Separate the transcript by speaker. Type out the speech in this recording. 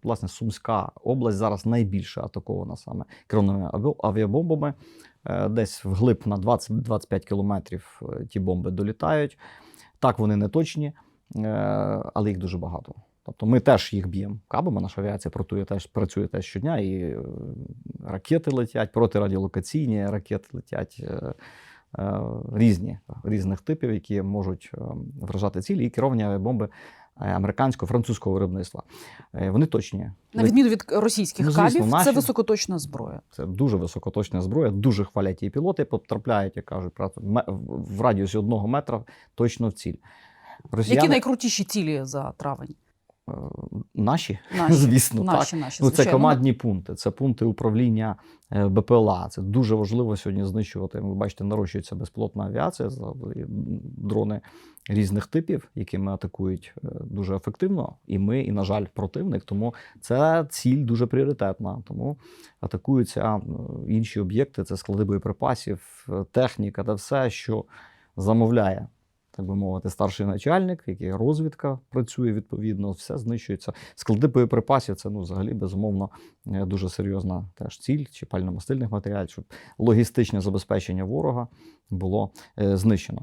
Speaker 1: От, власне, Сумська область зараз найбільше атакована саме керованими авіабомбами. Е, Десь вглиб на 20-25 кілометрів е, ті бомби долітають. Так, вони не точні, е, але їх дуже багато. Тобто ми теж їх б'ємо кабами, наша авіація працює теж, працює теж щодня, і ракети летять, протирадіолокаційні ракети летять. Різні різних типів, які можуть вражати цілі, і керовані авіабомби е, американського, французького виробництва. Е, Вони точні.
Speaker 2: На відміну від російських
Speaker 1: Ну, звісно,
Speaker 2: кабів,
Speaker 1: наші-
Speaker 2: це високоточна зброя.
Speaker 1: Це дуже високоточна зброя, дуже хвалять її пілоти, потрапляють, як кажуть, в радіусі одного метра точно в ціль. Росіяни,
Speaker 2: Які найкрутіші цілі за травень?
Speaker 1: Е, наші,
Speaker 2: Наші,
Speaker 1: звісно, так.
Speaker 2: наші, наші,
Speaker 1: Ну, це командні пункти, це пункти управління е, БПЛА. Це дуже важливо сьогодні знищувати. Ви бачите, нарощується безпілотна авіація, дрони різних типів, якими атакують е, дуже ефективно. І ми, і, на жаль, противник. Тому це ціль дуже пріоритетна. Тому атакуються інші об'єкти, це склади боєприпасів, техніка та все, що замовляє. Так би мовити, старший начальник, який розвідка працює відповідно, все знищується. Склади боєприпасів це ну, взагалі безумовно е, дуже серйозна теж ціль чи пально-мастильних матеріалів, щоб логістичне забезпечення ворога було е, знищено.